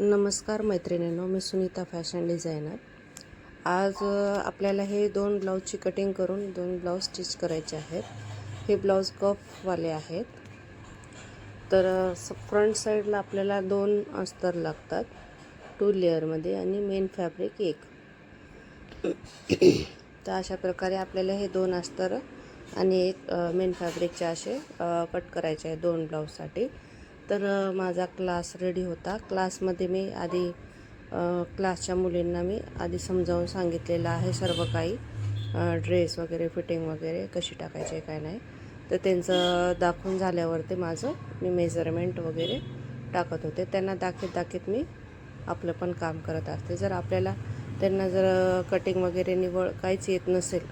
नमस्कार मैत्रिणींनो मी Sunita fashion designer. आज आपल्याला हे दोन ब्लाऊजची कटिंग करून दोन ब्लाऊज स्टिच करायचे आहेत. हे ब्लाऊज कफवाले आहेत. तर फ्रंट साईडला आपल्याला दोन अस्तर लागतात. टू लेअरमध्ये आणि मेन फॅब्रिक एक. तर अशा प्रकारे आपल्याला हे दोन अस्तर आणि एक मेन फॅब्रिकचे असे कट करायचे आहे दोन ब्लाऊजसाठी. तर माझा क्लास रेडी होता. क्लासमध्ये मी आधी क्लासच्या मुलींना मी आधी समजावून सांगितलेलं आहे सर्व काही. ड्रेस वगैरे फिटिंग वगैरे कशी टाकायची आहे काय नाही. तर त्यांचं दाखवून झाल्यावरती माझं मी मेजरमेंट वगैरे टाकत होते. त्यांना दाखवत दाखीत मी आपलं पण काम करत असते. जर आपल्याला त्यांना जर कटिंग वगैरे निवड काहीच येत नसेल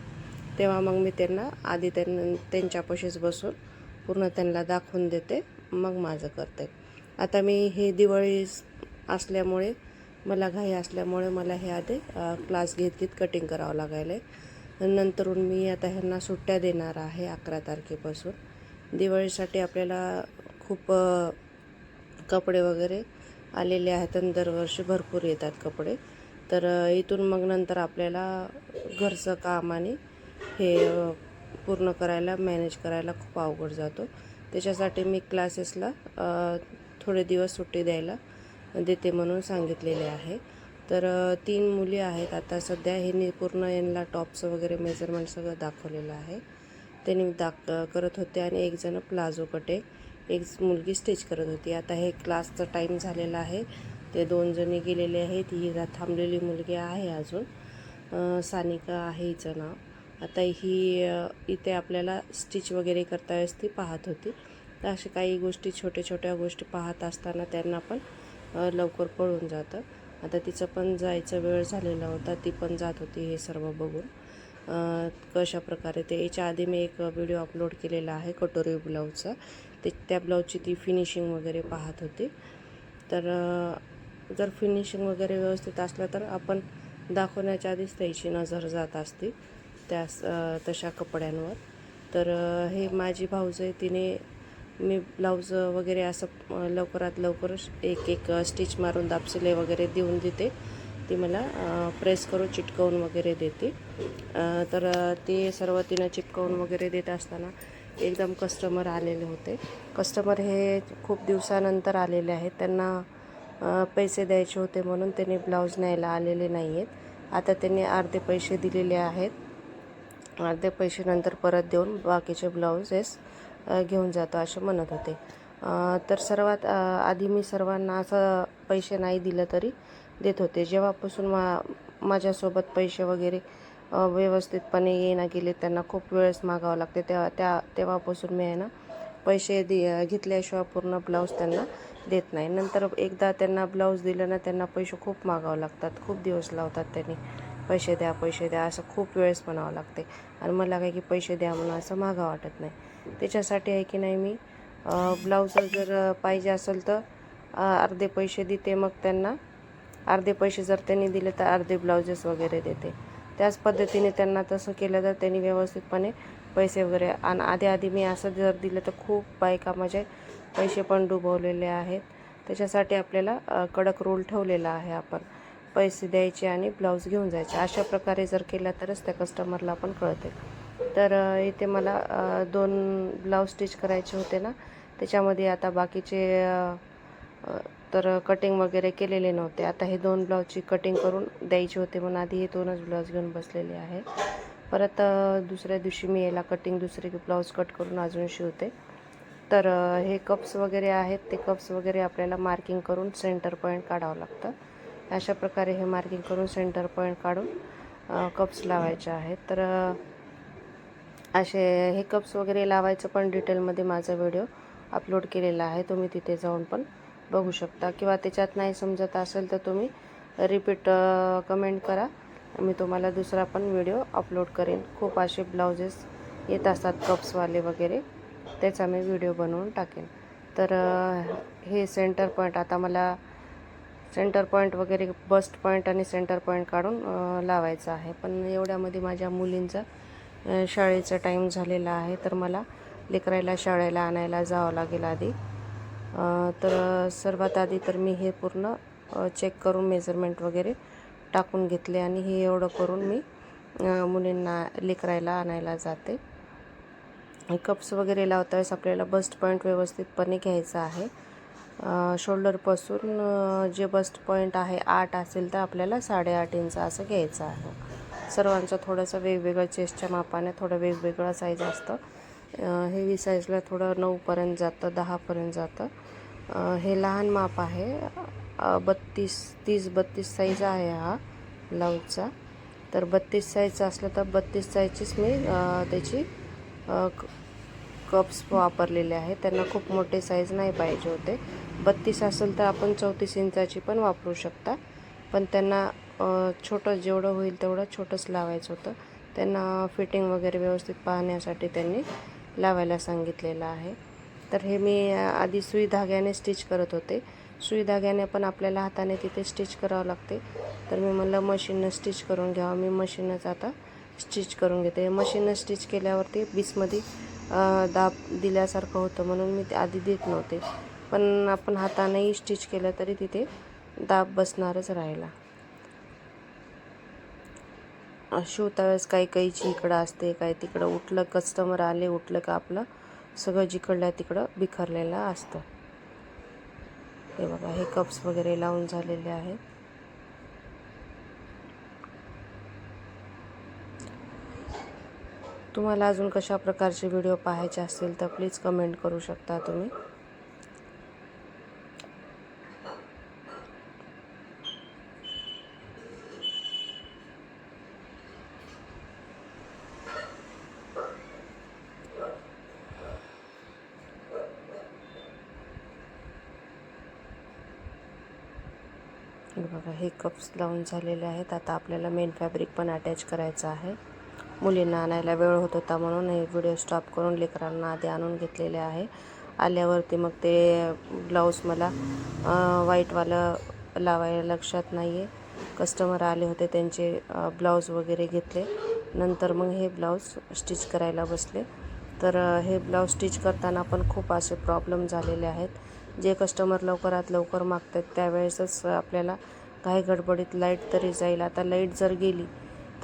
तेव्हा मग मी त्यांना आधी त्यांना त्यांच्यापाशीच बसून पूर्ण त्यांना दाखवून देते. मग माझं करते. आता मी हे दिवाळी असल्यामुळे मला घाई असल्यामुळे मला हे आधी क्लास घेत घेत कटिंग करावं लागायला आहे नंतरून मी आता ह्यांना सुट्ट्या देणार आहे अकरा तारखेपासून. दिवाळीसाठी आपल्याला खूप कपडे वगैरे आलेले आहेत आणि दरवर्षी भरपूर येतात कपडे. तर इथून मग नंतर आपल्याला घरचं काम आणि हे पूर्ण करायला मॅनेज करायला खूप अवघड जातो. त्याच्यासाठी मी क्लासेसला थोडे दिवस सुट्टी द्यायला देते म्हणून सांगितलेले आहे. तर तीन मुली आहेत. आता सध्या ह्यांनी पूर्ण यांना टॉपचं वगैरे मेजरमेंट सगळं दाखवलेलं आहे. त्यांनी दाख करत होते आणि एक जण प्लाझो कटे एक मुलगी स्टिच करत होती. आता हे क्लासचा टाईम झालेला आहे. ते दोन जणी गेलेले आहेत. ही थांबलेली मुलगी आहे अजून. सानिका आहे हिचं नाव. आता ही इथे आपल्याला स्टिच वगैरे करता वेळेस ती पाहत होती. तर अशा काही गोष्टी छोट्या छोट्या गोष्टी पाहत असताना त्यांना पण लवकर कळून जातं. आता तिचं पण जायचं वेळ झालेला होता ती पण जात होती हे सर्व बघून. कशा प्रकारे ते याच्या आधी मी एक व्हिडिओ अपलोड केलेला आहे कटोरी ब्लाऊजचा. ते त्या ब्लाऊजची ती फिनिशिंग वगैरे पाहत होती. तर जर फिनिशिंग वगैरे व्यवस्थित असलं तर आपण दाखवण्याच्या आधीच त्याची नजर जात असते. त्या तशा कपड्यांवर. तर हे माझी भाऊज आहे तिने मी ब्लाऊज वगैरे असं लवकरात लवकर एक एक स्टिच मारून दापसिले वगैरे देऊन देते. ती मला प्रेस करून चिटकवून वगैरे देते. तर ते सर्व तिनं चिटकवून वगैरे देत असताना एकदम कस्टमर आलेले होते. कस्टमर हे खूप दिवसानंतर आलेले आहेत. त्यांना पैसे द्यायचे होते म्हणून त्यांनी ब्लाऊज न्यायला आलेले नाही आहेत आता त्यांनी अर्धे पैसे दिलेले आहेत. अर्धे पैसे नंतर परत देऊन बाकीचे ब्लाऊजेस घेऊन जातो असे म्हणत होते. तर सर्वात आधी मी सर्वांना असं पैसे नाही दिलं तरी देत होते. जेव्हापासून मा माझ्यासोबत पैसे वगैरे व्यवस्थितपणे येणं गेले त्यांना खूप वेळेस मागावं लागते. तेव्हा त्या तेव्हापासून मी आहे ना पैसे दि घेतल्याशिवाय पूर्ण ब्लाऊज त्यांना देत नाही. नंतर एकदा त्यांना ब्लाऊज दिलं ना त्यांना पैसे खूप मागावं लागतात. खूप दिवस लावतात त्यांनी. पैसे द्या पैसे द्या असं खूप वेळेस म्हणावं लागते. आणि मला काय की पैसे द्या म्हणून असं मागा वाटत नाही. त्याच्यासाठी आहे की नाही मी ब्लाऊज जर पाहिजे असेल तर अर्धे पैसे देते मग त्यांना. अर्धे पैसे जर त्यांनी दिले तर अर्धे ब्लाउजेस वगैरे देते. त्याच पद्धतीने त्यांना तसं केलं तर त्यांनी व्यवस्थितपणे पैसे वगैरे आणि आधी आधी मी असं जर दिलं तर खूप बायका माझे पैसे पण डुबवलेले आहेत. त्याच्यासाठी आपल्याला कडक रूल ठेवलेला आहे आपण. पैसे द्यायचे आणि ब्लाऊज घेऊन जायचे. अशा प्रकारे जर केला तरच त्या कस्टमरला पण कळते. तर इथे मला दोन ब्लाऊज स्टिच करायचे होते ना. त्याच्यामध्ये आता बाकीचे तर कटिंग वगैरे केलेले नव्हते. आता हे दोन ब्लाऊजची कटिंग करून द्यायचे होते म्हणून आधी हे दोनच ब्लाऊज घेऊन बसलेले आहे. परत दुसऱ्या दिवशी मी याला कटिंग दुसरे ब्लाऊज कट करून अजून शिवते. तर हे कप्स वगैरे आहेत. ते कप्स वगैरे आपल्याला मार्किंग करून सेंटर पॉईंट काढावं लागतं. अशा प्रकारे हे मार्किंग करून सेंटर पॉईंट काढून कप्स लावायचे आहेत. तर असे हे कप्स वगैरे लावायचं पण डिटेलमध्ये माझा व्हिडिओ अपलोड केलेला आहे. तुम्ही तिथे जाऊन पण बघू शकता. किंवा त्याच्यात नाही समजत असेल तर तुम्ही रिपीट कमेंट करा. मी तुम्हाला दुसरा पण व्हिडिओ अपलोड करेन. खूप असे ब्लाउजेस येत असतात कप्सवाले वगैरे. त्याचा मी व्हिडिओ बनवून टाकेन. तर हे सेंटर पॉईंट आता मला सेंटर पॉईंट वगैरे बस्ट पॉईंट आणि सेंटर पॉईंट काढून लावायचं आहे. पण एवढ्यामध्ये माझ्या मुलींचा शाळेचा टाईम झालेला आहे. तर मला लेकरायला शाळेला आणायला जावं लागेल आधी. तर सर्वात आधी तर मी हे पूर्ण चेक करून मेजरमेंट वगैरे टाकून घेतले आणि हे एवढं करून मी मुलींना लेकरायला आणायला जाते. कप्स वगैरे लावता वेळेस आपल्याला बस्ट पॉईंट व्यवस्थितपणे घ्यायचा आहे. शोल्डरपासून जे बस्ट पॉईंट आहे आठ असेल तर आपल्याला साडेआठ इंच असं घ्यायचं आहे. सर्वांचं थोडंसं वेगवेगळं चेस्टच्या मापाने थोडं वेगवेगळं साईज असतं. हेवी साईजला थोडं नऊपर्यंत जातं दहापर्यंत जातं. हे लहान माप आहे. बत्तीस तीस बत्तीस साईज आहे हा ब्लाऊजचा तर बत्तीस साईजचा असलं तर बत्तीस साईजचीच मी त्याची कप्स वापरलेले आहेत त्यांना खूप मोठे साईज नाही पाहिजे होते. बत्तीस असेल तर आपण चौतीस इंचाची पण वापरू शकता. पण त्यांना छोटं जेवढं होईल तेवढं छोटंच लावायचं होतं. त्यांना फिटिंग वगैरे व्यवस्थित पाहण्यासाठी त्यांनी लावायला सांगितलेलं आहे. तर हे मी आधी सुई धाग्याने स्टिच करत होते. सुई धाग्याने पण आपल्याला हाताने तिथे स्टिच करावं लागते. तर मी म्हणलं मशीननं स्टिच करून घ्यावं. मी मशीनच आता स्टिच करून घेते. मशीननं स्टिच केल्यावरती बीसमध्ये दाब दिल्यासारखं होतं म्हणून मी ते आधी देत नव्हते. पण आपण हातानेही स्टिच केलं तरी तिथे दाब बसणारच राहिला शिवता वेळेस काही काहीची इकडं असते काही तिकडं उठलं कस्टमर आले उठलं का आपलं सगळं जिकडल्या तिकडं बिखरलेलं असतं. हे बघा हे कप्स वगैरे लावून झालेले आहेत. तुम्हाला अजून कशा प्रकारचे व्हिडिओ पाहायचे असतील तर प्लीज कमेंट करू शकता तुम्ही. हे बघा हे कप्स लावून झालेले आहेत. आता आपल्याला मेन फॅब्रिक पण अटॅच करायचं आहे. मुलींना आणायला वेळ होत होता म्हणून हे व्हिडिओ स्टॉप करून लेकरांना आधी आणून घेतलेले आहे. आल्यावरती मग ते ब्लाऊज मला व्हाईटवालं लावायला लक्षात नाही आहे कस्टमर आले होते त्यांचे ब्लाऊज वगैरे घेतले. नंतर मग हे ब्लाऊज स्टिच करायला बसले. तर हे ब्लाऊज स्टिच करताना पण खूप असे प्रॉब्लेम झालेले आहेत. जे कस्टमर लवकरात लवकर मागतात त्यावेळेसच आपल्याला काही गडबडीत लाइट तरी जाईल. आता लाइट जर गेली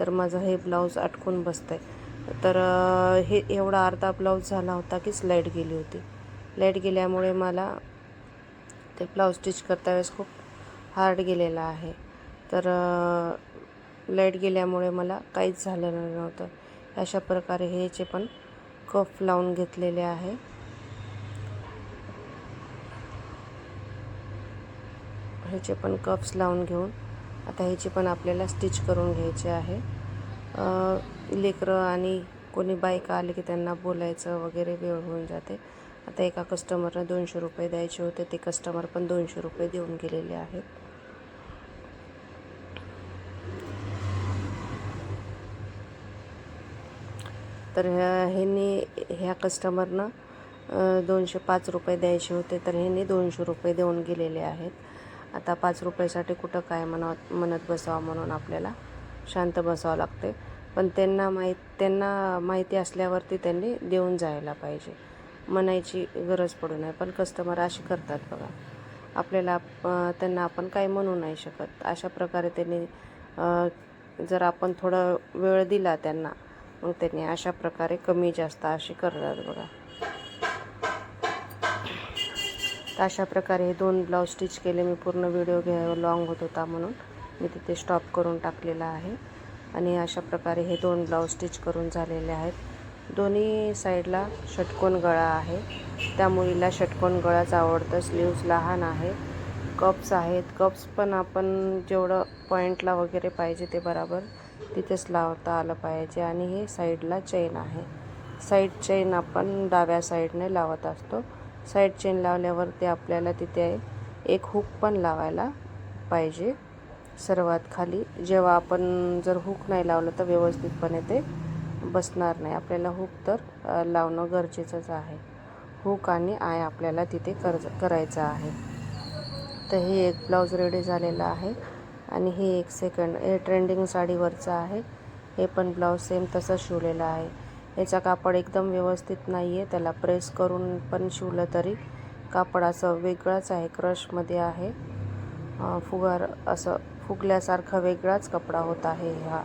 तर माझं हे ब्लाऊज अटकून बसतं आहे तर हे एवढा अर्धा ब्लाऊज झाला होता कीच लाइट गेली होती. लाइट गेल्यामुळे मला ते ब्लाऊज स्टिच करता वेळेस खूप हार्ड गेलेला आहे. तर लाइट गेल्यामुळे मला काहीच झालेलं नव्हतं. अशा प्रकारे ह्याचे पण कफ लावून घेतलेले आहे. ह्याचे पण कप्स लावून घेऊन. आता ह्याची पण आपल्याला स्टिच करून घ्यायचे आहे. लेकरं आणि कोणी बायका आले की त्यांना बोलायचं वगैरे वेळ होऊन जाते. आता एका कस्टमरनं दोनशे रुपये द्यायचे होते ते कस्टमर पण दोनशे रुपये देऊन गेलेले आहेत. तर ह्या- ह्यांनी ह्या कस्टमरनं दोनशे पाच रुपये द्यायचे होते तर ह्यांनी दोनशे रुपये देऊन गेलेले आहेत. आता पाच रुपयासाठी कुठं काय म्हणत म्हणत बसावं म्हणून आपल्याला शांत बसावं लागते पण त्यांना माहीत त्यांना माहिती असल्यावरती त्यांनी देऊन जायला पाहिजे. म्हणायची गरज पडू नये. पण कस्टमर अशी करतात बघा. आपल्याला त्यांना आपण काही म्हणू नाही शकत. अशा प्रकारे त्यांनी जर आपण थोडा वेळ दिला त्यांना मग त्यांनी अशा प्रकारे कमी जास्त अशी करतात बघा. तर अशा प्रकारे हे दोन ब्लाऊज स्टिच केले. मी पूर्ण व्हिडिओ घ्या लॉंग होत होता म्हणून मी तिथे स्टॉप करून टाकलेला आहे. आणि अशा प्रकारे हे दोन ब्लाऊज स्टिच करून झालेले आहेत. दोन्ही साईडला षटकोन गळा आहे. त्या मुलीला षटकोन गळाच आवडतं. स्लीव्ज लहान आहे. कप्स आहेत. कप्स पण आपण जेवढं पॉईंटला वगैरे पाहिजे ते बराबर तिथेच लावता आलं पाहिजे. आणि हे साईडला चेन आहे. साईड चेन आपण डाव्या साईडने लावत असतो. साईड चेन लावल्यावरती आपल्याला तिथे एक हुक पण लावायला पाहिजे. सर्वात खाली जेव्हा आपण जर हुक नाही लावलं तर व्यवस्थितपणे ते बसणार नाही. आपल्याला हुक तर लावणं गरजेचंच आहे. हुक आणि आय आपल्याला तिथे कर्ज करायचं आहे. तर हे एक ब्लाऊज रेडी झालेलं आहे आणि हे एक सेकंड हे ट्रेंडिंग साडीवरचं आहे. हे पण ब्लाऊज सेम तसं शिवलेलं आहे. याचा कापड एकदम व्यवस्थित नाही आहे त्याला प्रेस करून पण शिवलं तरी कापड असं वेगळंच आहे क्रशमध्ये आहे. फुगार असं फुगल्यासारखा वेगळाच कपडा होत आहे ह्या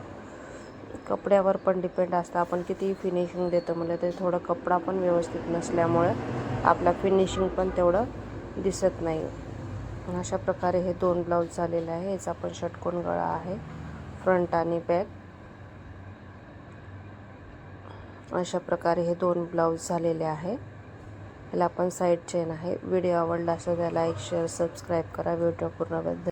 कपड्यावर पण डिपेंड असतं. आपण किती फिनिशिंग देतो म्हणलं तरी थोडं कपडा पण व्यवस्थित नसल्यामुळे आपला फिनिशिंग पण तेवढं दिसत नाही. अशा प्रकारे हे दोन ब्लाऊज झालेले आहे. याचा पण षटकोन गळा आहे. फ्रंट आणि बॅक अशा प्रकारे हे दोन ब्लाऊज झालेले आहे. याला आपण साईड चेन आहे. व्हिडिओ आवडला असेल त्याला एक शेअर सबस्क्राईब करा. व्हिडिओ पूर्ण